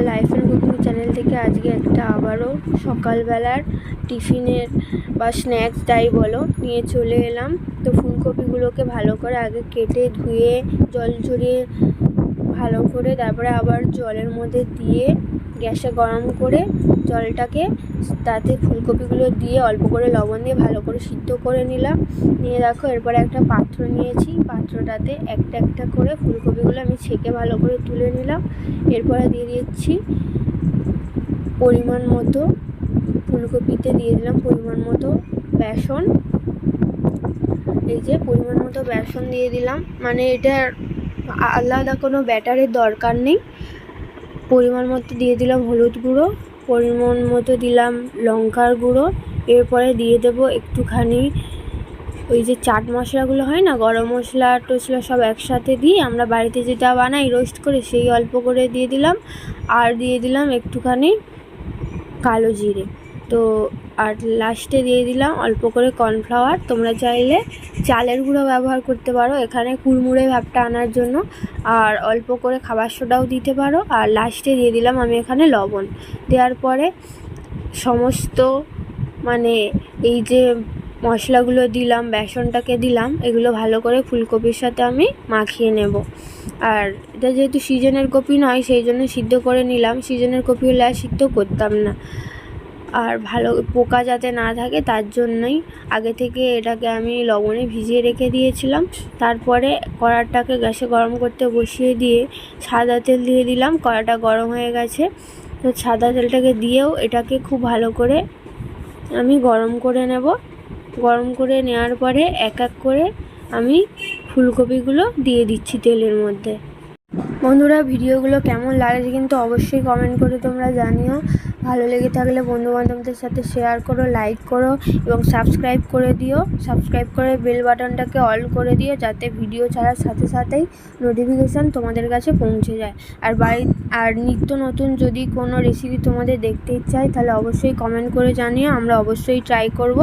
লাইফের cooking channel থেকে আজকে একটা আবারও সকালবেলার টিফিনের বা স্ন্যাক্স তাই বলো নিয়ে চলে এলাম। তো ফুলকপিগুলোকে ভালো করে আগে কেটে ধুয়ে, জল ঝরিয়ে ভালো করে তারপরে আবার জলের মধ্যে দিয়ে গ্যাসে গরম করে জলটাকে তাতে ফুলকপিগুলো দিয়ে অল্প করে লবণ দিয়ে ভালো করে সিদ্ধ করে নিলাম। নিয়ে দেখো, এরপরে একটা পাত্র নিয়েছি। পাত্রটাতে একটা একটা করে ফুলকপিগুলো আমি ছেঁকে ভালো করে তুলে নিলাম। এরপরে দিয়ে দিচ্ছি পরিমাণ মতো, ফুলকপিতে দিয়ে দিলাম পরিমাণ মতো বেসন। এই যে পরিমাণ মতো বেসন দিয়ে দিলাম। মানে এটা আলাদা কোনো ব্যাটারের দরকার নেই। পরিমাণ মতো দিয়ে দিলাম হলুদ গুঁড়ো। পরিমাণ মতো দিলাম লঙ্কার গুঁড়ো। এরপরে দিয়ে দেব একটুখানি ওই যে চাট মশলাগুলো হয় না, গরম মশলা, টসলা সব একসাথে দিয়ে আমরা বাড়িতে যেটা বানাই রোস্ট করে সেই অল্প করে দিয়ে দিলাম। আর দিয়ে দিলাম একটুখানি কালো জিরে। তো আর লাস্টে দিয়ে দিলাম অল্প করে কর্নফ্লাওয়ার তোমরা চাইলে চালের গুঁড়ো ব্যবহার করতে পারো, এখানে কুড়মুড়ে ভাবটা আনার জন্য, আর অল্প করে খাবার সোডাও দিতে পারো, আর লাস্টে দিয়ে দিলাম আমি এখানে লবণ, দেওয়ার পরে সমস্ত মানে এই যে মশলাগুলো দিলাম, বেসনটাকে দিলাম, এগুলো ভালো করে ফুলকপির সাথে আমি মাখিয়ে নেব, আর এটা যেহেতু সিজনের কপি নয়, সেই জন্য সিদ্ধ করে নিলাম, সিজনের কপি হলে আর সিদ্ধ করতাম না আর ভালো পোকা যাতে না থাকে, তার জন্যই আগে থেকে এটাকে আমি লবণে ভিজিয়ে রেখে দিয়েছিলাম। তারপরে কড়াটাকে গ্যাসে গরম করতে বসিয়ে দিয়ে সাদা তেল দিয়ে দিলাম, কড়াটা গরম হয়ে গেছে। তো সাদা তেলটাকে দিয়েও এটাকে খুব ভালো করে আমি গরম করে নেব। গরম করে নেওয়ার পরে এক এক করে আমি ফুলকপিগুলো দিয়ে দিচ্ছি তেলের মধ্যে। বন্ধুরা, ভিডিওগুলো কেমন লাগছে কিন্তু অবশ্যই কমেন্ট করে তোমরা জানিও। ভালো লেগে থাকলে বন্ধুবান্ধবদের সাথে শেয়ার করো লাইক করো এবং সাবস্ক্রাইব করে দিও। সাবস্ক্রাইব করে বেল বাটনটাকে অল করে দিও যাতে ভিডিও ছাড়ার সাথে সাথেই নোটিফিকেশান তোমাদের কাছে পৌঁছে যায়। আর বাড়ি, আর নিত্য নতুন যদি কোনো রেসিপি তোমাদের দেখতে ইচ্ছা তাহলে অবশ্যই কমেন্ট করে জানিও, আমরা অবশ্যই ট্রাই করব।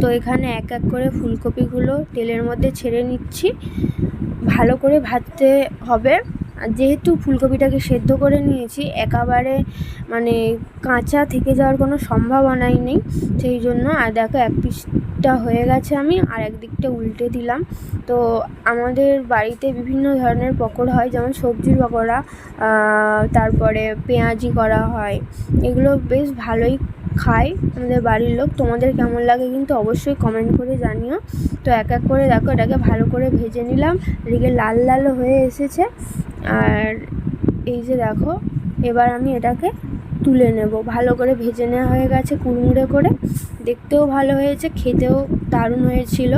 তো এখানে এক এক করে ফুলকপিগুলো তেলের মধ্যে ছেড়ে নিচ্ছি। ভালো করে ভাজতে হবে। যেহেতু ফুলকপিটাকে সেদ্ধ করে নিয়েছি, একেবারে মানে কাঁচা থেকে যাওয়ার কোনো সম্ভাবনাই নেই, সেই জন্য। আর দেখো, এক পিসটা হয়ে গেছে আমি, আর একদিকটা উল্টে দিলাম। তো আমাদের বাড়িতে বিভিন্ন ধরনের পকোড়া হয়, যেমন সবজির পকোড়া তারপরে পেঁয়াজি করা হয়। এগুলো বেশ ভালোই খায় আমাদের বাড়ির লোক, তোমাদের কেমন লাগে কিন্তু অবশ্যই কমেন্ট করে জানিও। তো এক এক করে দেখো, এটাকে ভালো করে ভেজে নিলাম। এদিকে লাল লাল হয়ে এসেছে। আর এই যে দেখো, এবার আমি এটাকে তুলে নেব। ভালো করে ভেজে নেওয়া হয়ে গেছে কুড়মুড়ে করে। দেখতেও ভালো হয়েছে, খেতেও দারুণ হয়েছিল।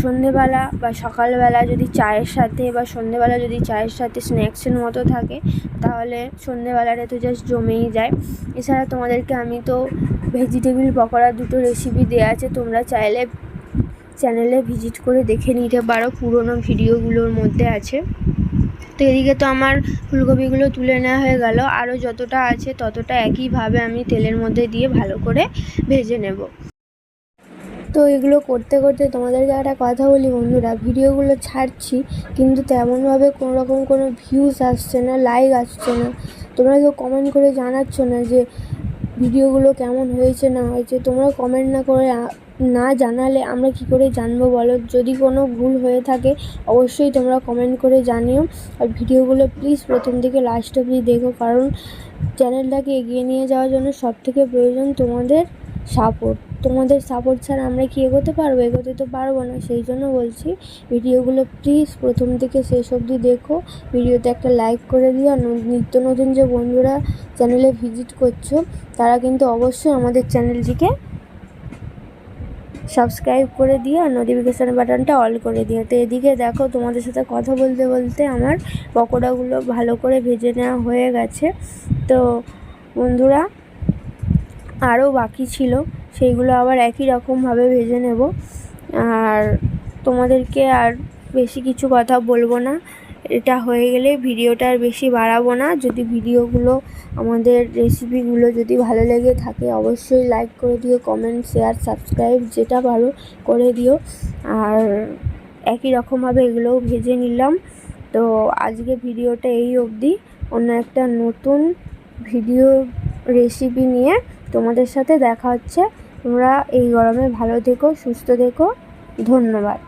সন্ধেবেলা বা সকালবেলা যদি চায়ের সাথে বা সন্ধেবেলা যদি চায়ের সাথে স্ন্যাক্সের মতো থাকে, তাহলে সন্ধেবেলাটা তো জাস্ট জমেই যায়। এছাড়া তোমাদেরকে আমি তো ভেজিটেবিল পকোড়া দুটো রেসিপি দেওয়া আছে, তোমরা চাইলে চ্যানেলে ভিজিট করে দেখে নিতে পারো, পুরোনো ভিডিওগুলোর মধ্যে আছে। তো এদিকে তো আমার ফুলকপিগুলো তুলে নেওয়া হয়ে গেল আরও যতটা আছে ততটা একইভাবে আমি তেলের মধ্যে দিয়ে ভালো করে ভেজে নেব। তো এগুলো করতে করতে তোমাদেরকে একটা কথা বলি বন্ধুরা, ভিডিওগুলো ছাড়ছি, কিন্তু তেমনভাবে কোনো রকম কোনো ভিউজ আসছে না লাইক আসছে না। তোমরা কেউ কমেন্ট করে জানাচ্ছ না যে ভিডিওগুলো কেমন হয়েছে না হয়েছে। তোমরা কমেন্ট না করে না জানালে আমরা কি করে জানব বলো? যদি কোনো ভুল হয়ে থাকে, অবশ্যই তোমরা কমেন্ট করে জানিও। আর ভিডিওগুলো প্লিজ প্রথম থেকে লাস্ট অবধি দেখো, কারণ চ্যানেলটাকে এগিয়ে নিয়ে যাওয়ার জন্য সবথেকে প্রয়োজন তোমাদের সাপোর্ট তোমাদের সাপোর্ট ছাড়া আমরা কি এগোতে পারব? এগোতে তো পারব না সেই জন্য বলছি, ভিডিওগুলো প্লিজ প্রথম থেকে শেষ অবধি দেখো। ভিডিওতে একটা লাইক করে দিও। নিত্য নতুন যে বন্ধুরা চ্যানেলে ভিজিট করছ, তারা কিন্তু অবশ্যই আমাদের চ্যানেলটিকে সাবস্ক্রাইব করে দিও আর নোটিফিকেশান বাটনটা অল করে দিও। তো এদিকে দেখো, তোমাদের সাথে কথা বলতে বলতে আমার পকোড়াগুলো ভালো করে ভেজে নেওয়া হয়ে গেছে। তো বন্ধুরা, আরও বাকি ছিল। সেইগুলো আবার একই রকমভাবে ভেজে নেব। আর তোমাদেরকে আর বেশি কিছু কথা বলব না। এটা হয়ে গেলে ভিডিওটা আর বেশি বাড়াবো না। যদি ভিডিওগুলো আমাদের রেসিপিগুলো যদি ভালো লেগে থাকে, অবশ্যই লাইক করে দিও কমেন্ট শেয়ার সাবস্ক্রাইব যেটা ভালো করে দিও। আর একই রকমভাবে এগুলোও ভেজে নিলাম। তো আজকে ভিডিওটা এই অবধি। অন্য একটা নতুন ভিডিও রেসিপি নিয়ে তোমাদের সাথে দেখা হচ্ছে। তোমরা এই গরমে ভালো থেকো সুস্থ থেকো। ধন্যবাদ।